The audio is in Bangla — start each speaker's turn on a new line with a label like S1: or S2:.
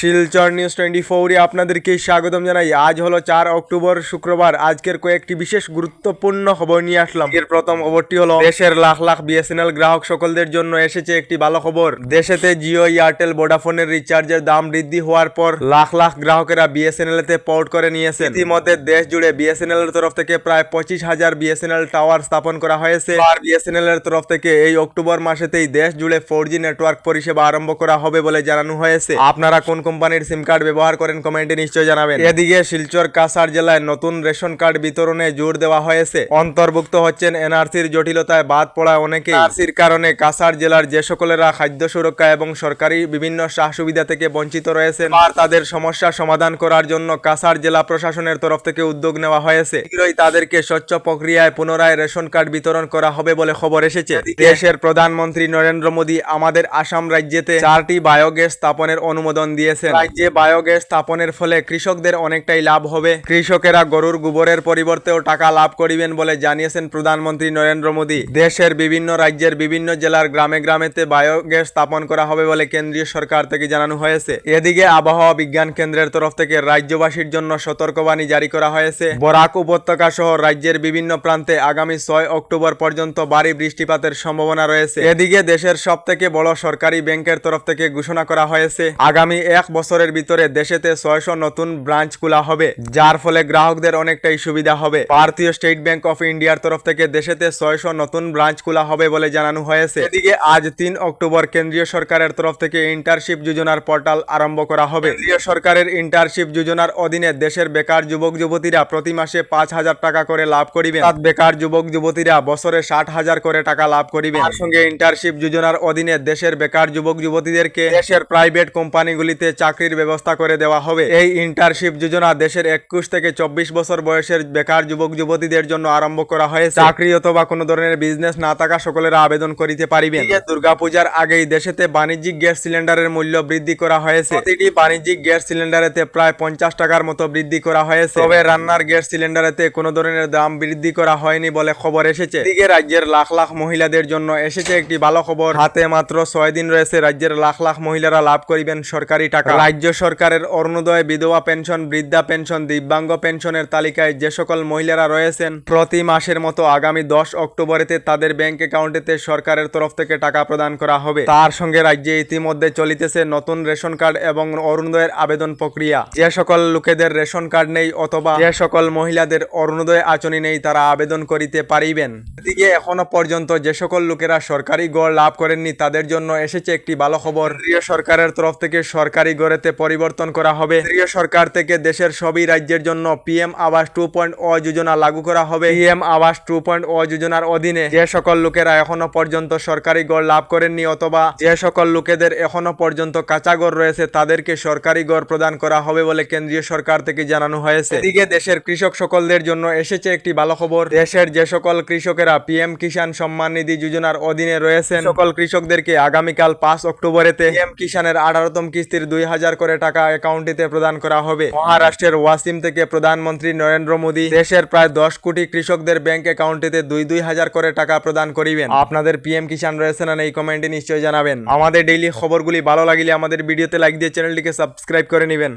S1: শিলচর নিউজ টোয়েন্টি ফোরে আপনাদেরকে স্বাগতম জানাই। আজ হলো চার অক্টোবর, শুক্রবার। আজকের কয়েকটি বিশেষ গুরুত্বপূর্ণ খবর নিয়ে আসলাম। এর প্রথম খবরটি হলো, দেশের লাখ লাখ বিএসএনএল গ্রাহক সকলদের জন্য এসেছে একটি ভালো খবর। দেশেতে জিও, এয়ারটেল, ভোডাফোনের রিচার্জের দাম বৃদ্ধি হওয়ার পর লাখ লাখ গ্রাহকেরা বিএসএনএল তে পোর্ট করে নিয়েছে ইতিমধ্যে দেশ জুড়ে বিএসএনএল এর তরফ থেকে প্রায় পঁচিশ হাজার বিএসএনএল টাওয়ার স্থাপন করা হয়েছে। আর বিএসএনএল এর তরফ থেকে এই অক্টোবর মাসেতেই দেশ জুড়ে ফোর জি নেটওয়ার্ক পরিষেবা আরম্ভ করা হবে বলে জানানো হয়েছে। আপনারা কোন কোম্পানির সিম কার্ড ব্যবহার করেন, কমেন্টে নিশ্চয় জানাবেন। এদিকে শিলচর কাসার জেলায় নতুন রেশন কার্ড বিতরণে জোর দেওয়া হয়েছে। অন্তর্ভুক্ত হচ্ছেন এনআরসির জটিলতায় বাদ পড়া অনেকে এনআরসির কারণে কাসার জেলার যে সকলেরা খাদ্য সুরক্ষা এবং সরকারি বিভিন্ন সাহ সুবিধা থেকে বঞ্চিত রয়েছেন, আর তাদের সমস্যা সমাধান করার জন্য কাসার জেলা প্রশাসনের তরফ থেকে উদ্যোগ নেওয়া হয়েছে। শীঘ্রই তাদেরকে স্বচ্ছ প্রক্রিয়ায় পুনরায় রেশন কার্ড বিতরণ করা হবে বলে খবর এসেছে। দেশের প্রধানমন্ত্রী নরেন্দ্র মোদী আমাদের আসাম রাজ্যেতে চারটি বায়োগ্যাস স্থাপনের অনুমোদন দিয়েছেন রাজ্যে বায়োগ্যাস স্থাপনের ফলে কৃষকদের অনেকটাই লাভ হবে। কৃষকেরা গরুর গোবরের পরিবর্তেও টাকা লাভ করিবেন বলে জানিয়েছেন প্রধানমন্ত্রী নরেন্দ্র মোদী। দেশের বিভিন্ন রাজ্যের বিভিন্ন জেলার গ্রামে গ্রামেতে বায়োগ্যাস স্থাপন করা হবে বলে কেন্দ্রীয় সরকার থেকে জানানো হয়েছে। এদিকে আবহাওয়া বিজ্ঞান কেন্দ্রের তরফ থেকে রাজ্যবাসীর জন্য সতর্কবাণী জারি করা হয়েছে। বরাক উপত্যকা সহ রাজ্যের বিভিন্ন প্রান্তে আগামী ছয় অক্টোবর পর্যন্ত ভারী বৃষ্টিপাতের সম্ভাবনা রয়েছে। এদিকে দেশের সব থেকে বড় সরকারি ব্যাংকের তরফ থেকে ঘোষণা করা হয়েছে, আগামী এক বছরের ভিতরে দেশেতে ছয়শো নতুন ব্রাঞ্চ খোলা হবে, যার ফলে গ্রাহকদের অনেকটাই সুবিধা হবে। ভারতীয় স্টেট ব্যাংক অফ ইন্ডিয়ার তরফ থেকে দেশেতে ছয়শো নতুন ব্রাঞ্চ খোলা হবে বলে জানানো হয়েছে। এদিকে আজ তিন অক্টোবর কেন্দ্রীয় সরকারের তরফ থেকে ইন্টারশিপ যোজনার পোর্টাল আরম্ভ করা হবে। কেন্দ্রীয় সরকারের ইন্টারশিপ যোজনার অধীনে দেশের বেকার যুবক যুবতীরা প্রতি মাসে পাঁচ হাজার টাকা করে লাভ করিবে অর্থাৎ বেকার যুবক যুবতীরা বছরে ষাট হাজার করে টাকা লাভ করিবে তার সঙ্গে ইন্টারশিপ যোজনার অধীনে দেশের বেকার যুবক যুবতীদেরকে দেশের প্রাইভেট কোম্পানিগুলিতে চাকরির ব্যবস্থা করে দেওয়া হবে। এই ইন্টারশিপ যোজনা দেশের একুশ থেকে চব্বিশ বছর বয়সের বেকার যুবক, যুবতীদের জন্য আরম্ভ করা হয়েছে। চাকরি অথবা কোনো ধরনের বিজনেস না থাকা সকলেরা আবেদন করিতে পারিবেন। দুর্গাপূজার আগেই দেশেতে বাণিজ্যিক গ্যাস সিলিন্ডারের মূল্য বৃদ্ধি করা হয়েছে। প্রতিটি বাণিজ্যিক গ্যাস সিলিন্ডারেতে প্রায় পঞ্চাশ টাকার মতো বৃদ্ধি করা হয়েছে। তবে রান্নার গ্যাস সিলিন্ডারেতে কোনো ধরনের দাম বৃদ্ধি করা হয়নি বলে খবর এসেছে। এদিকে রাজ্যের লাখ লাখ মহিলাদের জন্য এসেছে একটি ভালো খবর। হাতে মাত্র ছয় দিন রয়েছে রাজ্যের লাখ লাখ মহিলারা লাভ করিবেন সরকারি টাকা। রাজ্য সরকারের অরুণোদয় বিধবা পেনশন, বৃদ্ধা পেনশন, দিব্যাঙ্গ পেনশনের তালিকায় যে সকল মহিলারা রয়েছেন, প্রতি মাসের মতো আগামী দশ অক্টোবরেতে তাদের ব্যাংক অ্যাকাউন্টেতে সরকারের তরফ থেকে টাকা প্রদান করা হবে। তার সঙ্গে রাজ্যে ইতিমধ্যে চলিতেছে নতুন রেশন কার্ড এবং অরুণোদয়ের আবেদন প্রক্রিয়া। যে সকল লোকেদের রেশন কার্ড নেই অথবা যে সকল মহিলাদের অরুণোদয় আচনি নেই, তারা আবেদন করিতে পারিবেন। এদিকে এখনও পর্যন্ত যে সকল লোকেরা সরকারি গড় লাভ করেননি, তাদের জন্য এসেছে একটি ভালো খবর। সরকারের তরফ থেকে সরকারি গড়েতে পরিবর্তন করা হবে। কেন্দ্রীয় সরকার থেকে দেশের সবই রাজ্যের জন্য পিএম আবাস টু পয়েন্ট ও যোজনা লাগু করা হবে। পিএম আবাস টু পয়েন্ট ও যোজনার অধীনে যে সকল লোকেরা এখনও পর্যন্ত সরকারি গড় লাভ করেননি অথবা যে সকল লোকেদের এখনও পর্যন্ত কাঁচা গড় রয়েছে, তাদেরকে সরকারি গড় প্রদান করা হবে বলে কেন্দ্রীয় সরকার থেকে জানানো হয়েছে। এদিকে দেশের কৃষক সকলদের জন্য এসেছে একটি ভালো খবর। দেশের যে সকল কৃষকেরা পিএম কিষাণ সম্মান নিধি যোজনার অধীনে রয়েছেন, সকল কৃষকদেরকে আগামীকাল পাঁচ অক্টোবরেতে পিএম কিষাণের আঠারোতম কিস্তির দুই হাজার করে টাকা অ্যাকাউন্টটিতে প্রদান করা হবে। মহারাষ্ট্রের ওয়াসিম থেকে প্রধানমন্ত্রী নরেন্দ্র মোদী দেশের প্রায় দশ কোটি কৃষকদের ব্যাংক অ্যাকাউন্টটিতে দুই দুই হাজার করে টাকা প্রদান করিবেন। আপনাদের পিএম কিষাণ রয়েছে না এই কমেন্টে নিশ্চয়ই জানাবেন। আমাদের ডেইলি খবরগুলি ভালো লাগিলে আমাদের ভিডিওতে লাইক দিয়ে চ্যানেলটিকে সাবস্ক্রাইব করে নেবেন।